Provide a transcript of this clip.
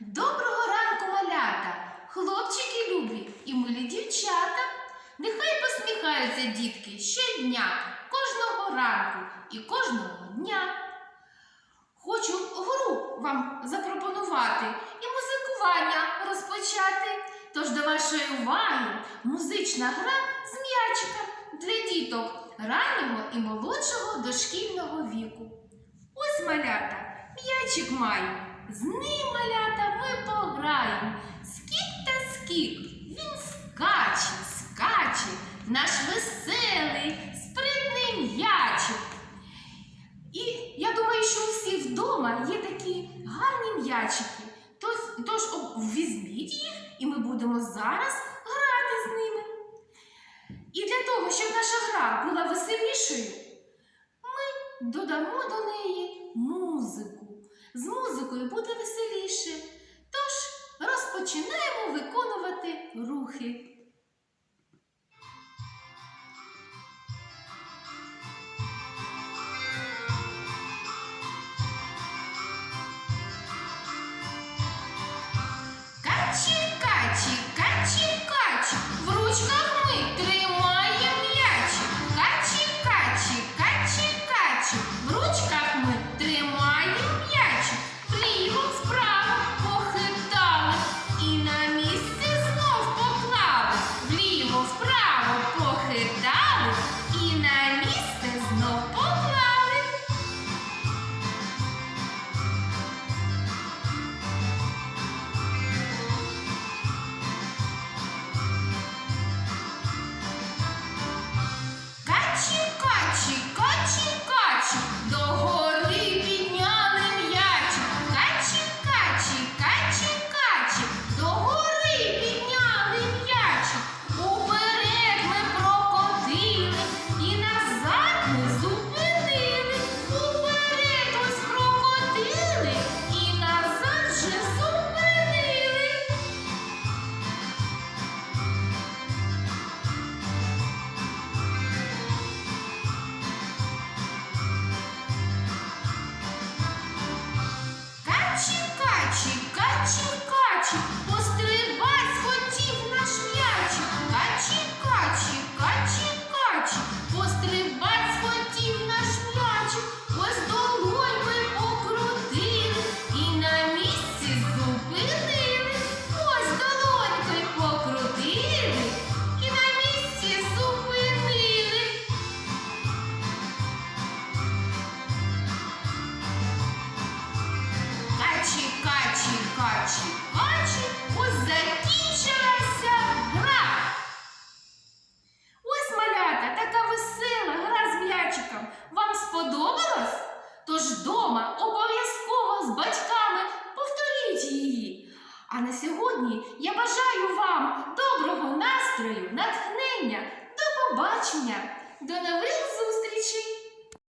Доброго ранку, малята, хлопчики любі і милі дівчата. Нехай посміхаються дітки щодня, кожного ранку і кожного дня. Хочу гру вам запропонувати і музикування розпочати. Тож до вашої уваги музична гра з м'ячиком для діток раннього і молодшого дошкільного віку. Ось малята, м'ячик маю. З ним малята ми пограємо. Скік та скік. Він скаче, скаче, наш веселий, спритний м'ячик. І я думаю, що у всіх вдома є такі гарні м'ячики. Тож, тож візьміть їх, і ми будемо зараз грати з ними. І для того, щоб наша гра була веселішою, ми додамо до неї буде веселіше. Тож розпочинаємо виконувати рухи. Качі, качі, качі, вдома, обов'язково з батьками повторіть її. А на сьогодні я бажаю вам доброго настрою, натхнення, до побачення, до нових зустрічей!